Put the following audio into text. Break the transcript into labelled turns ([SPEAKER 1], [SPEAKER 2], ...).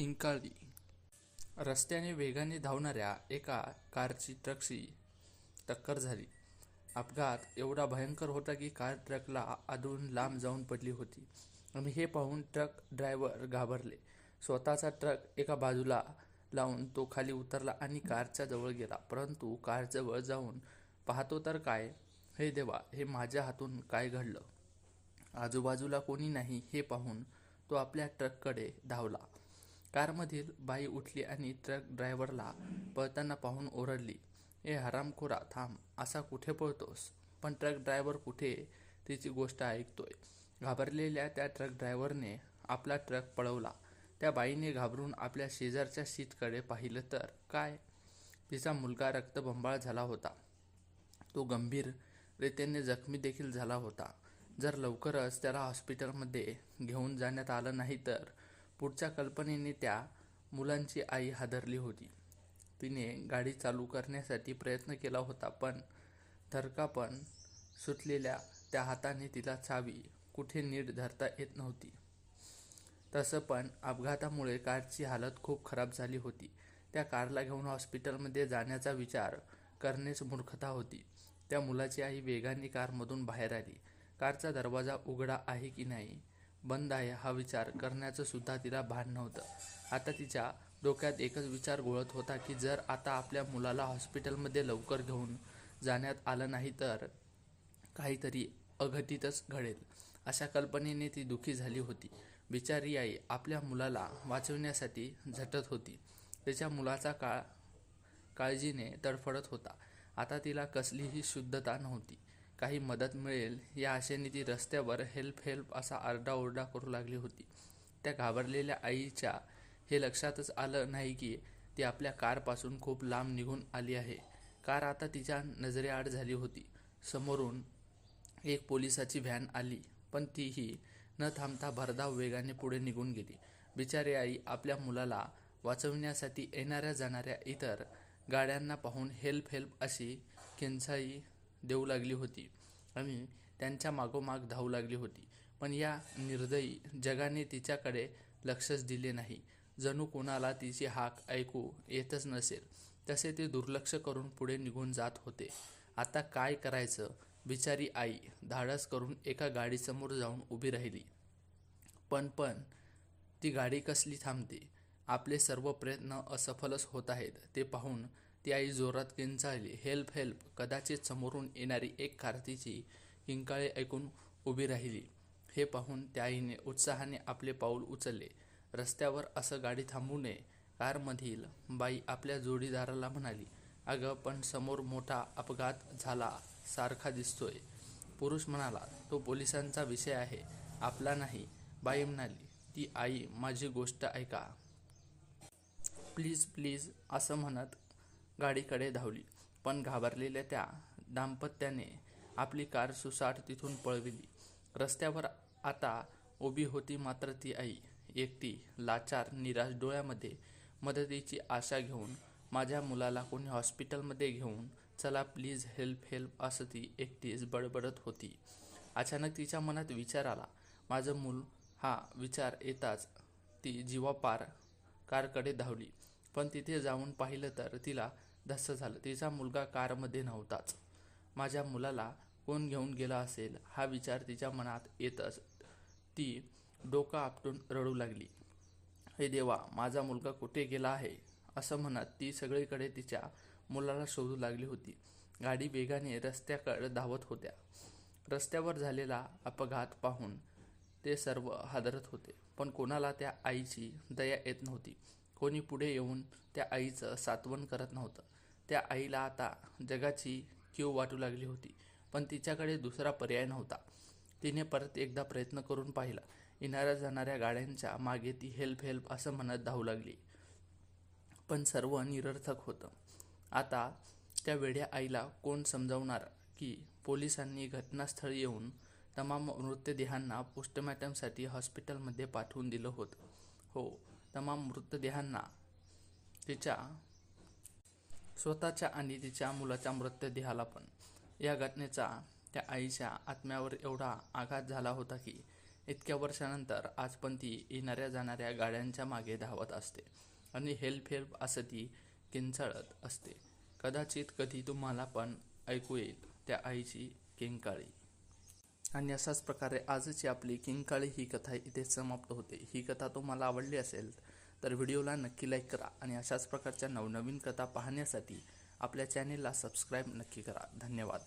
[SPEAKER 1] हिंकाळली रस्त्याने वेगाने धावणाऱ्या एका कारची ट्रकशी टक्कर झाली. अपघात एवढा भयंकर होता की कार ट्रकला अधून लांब जाऊन पडली होती. आणि हे पाहून ट्रक ड्रायव्हर घाबरले. स्वतःचा ट्रक एका बाजूला लावून तो खाली उतरला आणि कारच्या जवळ गेला. परंतु कारजवळ जाऊन पाहतो तर काय? हे देवा हे माझ्या हातून काय घडलं? आजूबाजूला कोणी नाही हे पाहून तो आपल्या ट्रककडे धावला. कारमधील बाई उठली आणि ट्रक ड्रायव्हरला पळताना पाहून ओरडली ए हरामखोरा थांब असा कुठे पळतोस? पण ट्रक ड्रायव्हर कुठे तिची गोष्ट ऐकतोय. घाबरलेल्या त्या ट्रक ड्रायव्हरने आपला ट्रक पळवला. त्या बाईने घाबरून आपल्या शेजारच्या सीटकडे पाहिलं तर काय? तिचा मुलगा रक्तबंबाळ झाला होता. तो गंभीर रीतीने जखमी देखील झाला होता. जर लवकरच त्याला हॉस्पिटलमध्ये घेऊन जाण्यात आलं नाही तर पुढच्या कल्पनेने त्या मुलांची आई हादरली होती. तिने गाडी चालू करण्यासाठी प्रयत्न केला होता पण थरकापण सुटलेल्या त्या हाताने तिला चावी कुठे नीट धरता येत नव्हती. तसं पण अपघातामुळे कारची हालत खूप खराब झाली होती. त्या कारला घेऊन हॉस्पिटलमध्ये जाण्याचा विचार करणेच मूर्खता होती. त्या मुलाची आई वेगाने कारमधून बाहेर आली. कारचा दरवाजा उघडा आहे की नाही बंद आहे हा विचार करण्याचं सुद्धा तिला भान नव्हतं. आता तिच्या डोक्यात एकच विचार घोळत होता की जर आता आपल्या मुलाला हॉस्पिटलमध्ये लवकर घेऊन जाण्यात आलं नाही तर काहीतरी अघटितच घडेल अशा कल्पनेने ती दुखी झाली होती. बिचारी आई आपल्या मुलाला वाचवण्यासाठी झटत होती. तिच्या मुलाचा काळ काळजीने तडफडत होता. आता तिला कसलीही शुद्धता नव्हती. काही मदत मिळेल या आशेने ती रस्त्यावर हेल्प हेल्प असा आरडाओरडा करू लागली होती. त्या घाबरलेल्या आईच्या हे लक्षातच आलं नाही की ती आपल्या कारपासून खूप लांब निघून आली आहे. कार आता तिच्या नजरेआड झाली होती. समोरून एक पोलिसाची व्हॅन आली पण तीही न थांबता भरधाव वेगाने पुढे निघून गेली. बिचारी आई आपल्या मुलाला वाचवण्यासाठी येणाऱ्या जाणाऱ्या इतर गाड्यांना पाहून हेल्प हेल्प अशी किंचाई देऊ लागली होती. आणि त्यांच्या मागोमाग धावू लागली होती. पण या निर्दयी जगाने तिच्याकडे लक्षच दिले नाही. जणू कोणाला तिची हाक ऐकू येतच नसेल. तसे ते दुर्लक्ष करून पुढे निघून जात होते. आता काय करायचं? बिचारी आई धाडस करून एका गाडीसमोर जाऊन उभी राहिली. पण पण ती गाडी कसली थांबते? आपले सर्व प्रयत्न असफलच होत आहेत. ते पाहून ती आई जोरात किंचाळली. हेल्प हेल्प कदाचित समोरून येणारी एक कारतीची किंकाळे ऐकून उभी राहिली. हे पाहून त्या आईने उत्साहाने आपले पाऊल उचलले. रस्त्यावर असं गाडी थांबू नये कारमधील बाई आपल्या जोडीदाराला म्हणाली. अगं पण समोर मोठा अपघात झाला सारखा दिसतोय. पुरुष म्हणाला तो पोलिसांचा विषय आहे आपला नाही. बाई म्हणाली ती आई माझी गोष्ट ऐका. प्लीज प्लीज असं म्हणत गाडीकडे धावली. पण घाबरलेल्या त्या दाम्पत्याने आपली कार सुसाट तिथून पळविली. रस्त्यावर आता उभी होती मात्र ती आई. एकटी लाचार निराश डोळ्यामध्ये मदतीची आशा घेऊन माझ्या मुलाला कोणी हॉस्पिटलमध्ये घेऊन चला प्लीज हेल्प हेल्प असं ती एकटीच बडबडत होती. अचानक तिच्या मनात विचार आला. माझं मूल हा विचार येताच ती जीवापार कारकडे धावली. पण तिथे जाऊन पाहिलं तर तिला धस्स झालं. तिचा मुलगा कारमध्ये नव्हताच. माझ्या मुलाला कोण घेऊन गेला असेल हा विचार तिच्या मनात येत अस ती डोकं आपटून रडू लागली. हे देवा माझा मुलगा कुठे गेला आहे? असं म्हणत ती सगळीकडे तिच्या मुलाला शोधू लागली होती. गाडी वेगाने रस्त्याकडे धावत होत्या. रस्त्यावर झालेला अपघात पाहून ते सर्व हादरत होते. पण कोणाला त्या आईची दया येत नव्हती. कोणी पुढे येऊन त्या आईचं सात्वन करत नव्हतं. त्या आईला आता जगाची कीव वाटू लागली होती पण तिच्याकडे दुसरा पर्याय नव्हता. तिने परत एकदा प्रयत्न करून पाहिला. येणाऱ्या जाणाऱ्या गाड्यांच्या मागे ती हेल्प हेल्प असं म्हणत धावू लागली. पण सर्व निरर्थक होतं. आता त्या वेड्या आईला कोण समजावणार की पोलिसांनी घटनास्थळी येऊन तमाम मृतदेहांना पोस्टमॉर्टमसाठी हॉस्पिटलमध्ये पाठवून दिलं होतं? हो तमाम मृतदेहांना तिच्या स्वतःच्या आणि तिच्या मुलाच्या मृतदेहाला पण. या घटनेचा त्या आईच्या आत्म्यावर एवढा आघात झाला होता की इतक्या वर्षानंतर आज पण ती येणाऱ्या जाणाऱ्या गाड्यांच्या मागे धावत असते आणि हेल्प हेल्प असं ती किंचाळत असते. कदाचित कधी तुम्हाला पण ऐकू येईल त्या आईची किंकाळी. आणि अशाच प्रकारे आजची आपली किंकाळी ही कथा इथे समाप्त होते. ही कथा तुम्हाला आवडली असेल तर व्हिडिओला नक्की लाईक करा आणि अशाच प्रकारच्या नवनवीन कथा पाहण्यासाठी आपल्या चॅनेलला सबस्क्राईब नक्की करा. धन्यवाद.